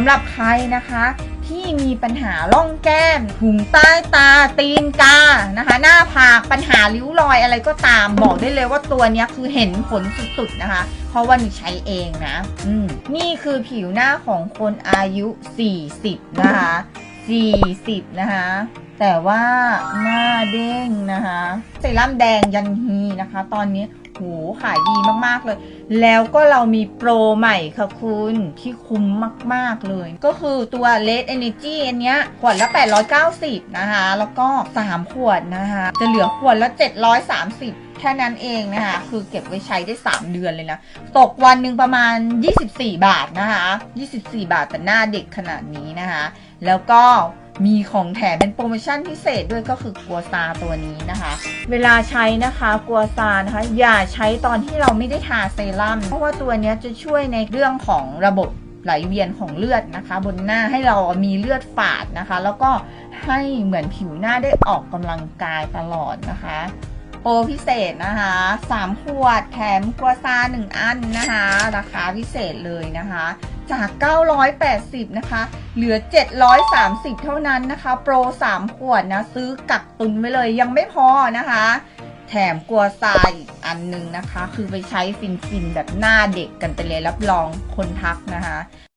สำหรับใครนะคะที่มีปัญหาร่องแก้มถุงใต้ตา ตีนกานะคะ หน้าผากปัญหาริ้วรอยอะไรก็ตามบอกได้เลยว่าตัวนี้คือเห็นผลสุดๆนะคะ เพราะว่าหนูใช้เองนะอืนี่คือผิวหน้าของคนอายุ 40 นะคะ 40 นะคะแต่ว่าหน้าเด้งนะคะ เซรั่มแดงยันฮีนะคะ ตอนนี้ โหขายดีมากๆเลย แล้วก็เรามีโปรใหม่ค่ะคุณที่คุ้มมาก ๆเลย ก็คือตัว Red Energy อันเนี้ยขวดละ 890 นะคะ แล้วก็ 3 ขวดนะคะ จะเหลือขวดละ 730แค่นั้นเองนะคะ คือเก็บไว้ใช้ได้ 3 เดือนเลยนะ ตกวันหนึ่งประมาณ 24 บาทนะคะ 24 บาทแต่หน้าเด็กขนาดนี้นะคะ แล้วก็ มีของแถมเป็นโปรโมชั่นพิเศษด้วยก็คือกัวซาตัวนี้นะคะ เวลาใช้นะคะกัวซานะคะอย่าใช้ตอนที่เราไม่ได้ทาเซรั่มเพราะว่าตัวนี้จะช่วยในเรื่องของระบบไหลเวียนของเลือดนะคะ บนหน้าให้เรามีเลือดฝาดนะคะ แล้วก็ให้เหมือนผิวหน้าได้ออกกำลังกายตลอดนะคะโปรพิเศษนะคะ 3 ขวดแถมกัวซา 1 อันนะคะ ราคาพิเศษเลยนะคะ จาก 980 นะคะ เหลือ 730 เท่านั้นนะคะ โปร 3 ขวดนะ ซื้อกักตุนไว้เลยยังไม่พอนะคะ แถมกลัวซาอีกอันหนึงนะคะ คือไปใช้ฟินๆแบบหน้าเด็กกันไปเลยรับรองคนทักนะคะ